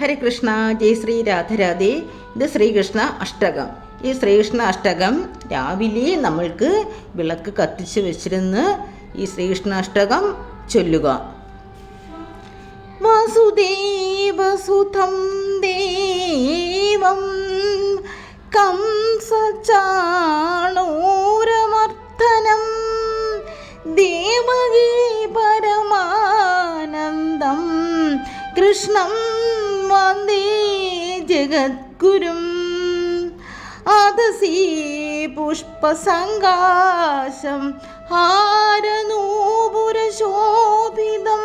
ഹരേ കൃഷ്ണ ജയ് ശ്രീ രാധരാധേ ഇത് ശ്രീകൃഷ്ണ അഷ്ടകം. ഈ ശ്രീകൃഷ്ണ അഷ്ടകം രാവിലെ നമ്മൾക്ക് വിളക്ക് കത്തിച്ച് വെച്ചിരുന്ന് ഈ ശ്രീകൃഷ്ണ അഷ്ടകം ചൊല്ലുക. വസുദേവസുതം ദേവം കംസചാണൂരമർത്തനം ദേവകീ പരമാനന്ദം കൃഷ്ണം വന്ദേ ജഗദ്ഗുരും. അതസി പുഷ്പസങ്കാശം ഹാരനൂപുരശോഭിതം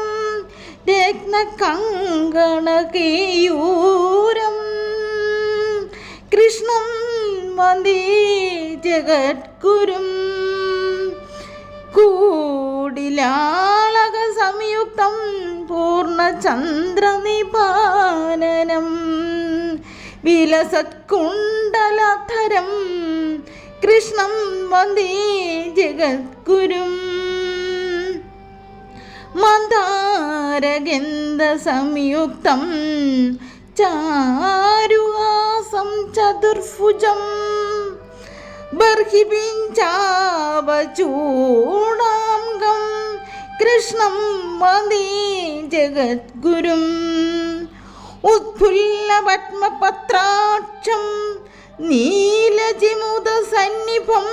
രത്നകങ്കണകേയൂരം. കൃഷ്ണം വന്ദേ ജഗദ്ഗുരും. കൂടിലാളക സംയുക്തം പൂർണചന്ദ്രനിപാനനം വിലസത്കുണ്ടലധരം കൃഷ്ണം വന്ദേ ജഗദ്ഗുരും. മന്ദാരഗന്ധ സംയുക്തം ചാരുഹാസം ചതുർഭുജം ബർഹിപിഞ്ചാവചൂടാംഗം കൃഷ്ണം വന്ദേ ജഗദ്ഗുരും. ഉത്ഫുല്ലപത്മപത്രാക്ഷം നീലജിമുദസന്നിഭം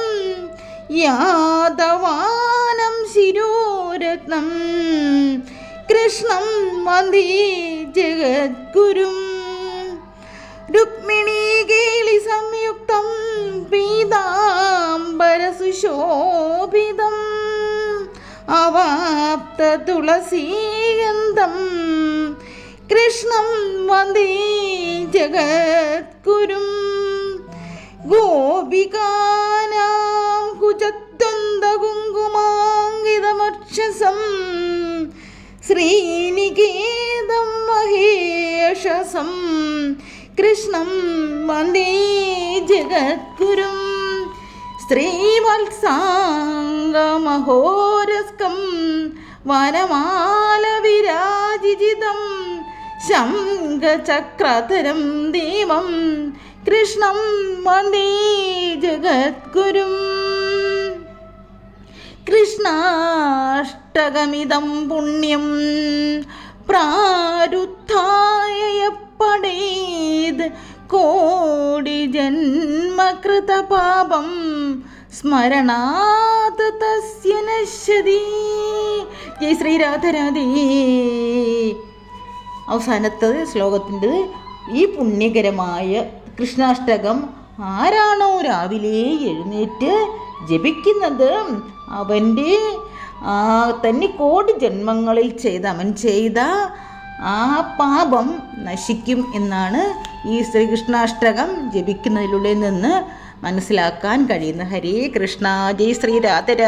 യാദവാനം ശിരോരത്നം. കൃഷ്ണം വന്ദേ ജഗദ്ഗുരും. രുക്മിണീകേളി സംയുക്തം പീതാംബരസുശോഭിതം അവാപ്ത തുളസീഗന്ധം കൃഷ്ണം വന്ദേ ജഗദ്ഗുരും. ഗോപികാനാം കുജദ്വന്ദ്കുങ്കുമാങ്കിതമക്ഷസം ശ്രീനികേതം മഹേഷസം. കൃഷ്ണം വന്ദേ ജഗദ്ഗുരും. ശ്രീവത്സാംഗമഹോരസ്കം വനമാല വിരാജിജിതം ശംഖചക്രധരം ദീപം കൃഷ്ണം വന്ദേ ജഗദ്ഗുരും. കൃഷ്ണാഷ്ടകമിതം പുണ്യം പ്രാരുദ്ധായപ്പടേത് കോടി ജന്മകൃതപാപം സ്മരണാത് തസ്യ നശ്യതി. ജയ് ശ്രീ രാധരാധേ അവസാനത്തെ ശ്ലോകത്തിന്റെ ഈ പുണ്യകരമായ കൃഷ്ണാഷ്ടകം ആരാണോ രാവിലെ എഴുന്നേറ്റ് ജപിക്കുന്നത്? അവന്റെ തന്നെ കോടി ജന്മങ്ങളിൽ ചെയ്ത അവൻ ചെയ്ത ആ പാപം നശിക്കും എന്നാണ് ഈ ശ്രീകൃഷ്ണാഷ്ടകം ജപിക്കുന്നതിലൂടെ നിന്ന് മനസ്സിലാക്കാൻ കഴിയുന്ന. ഹരേ കൃഷ്ണ ജയ് ശ്രീ രാധരാ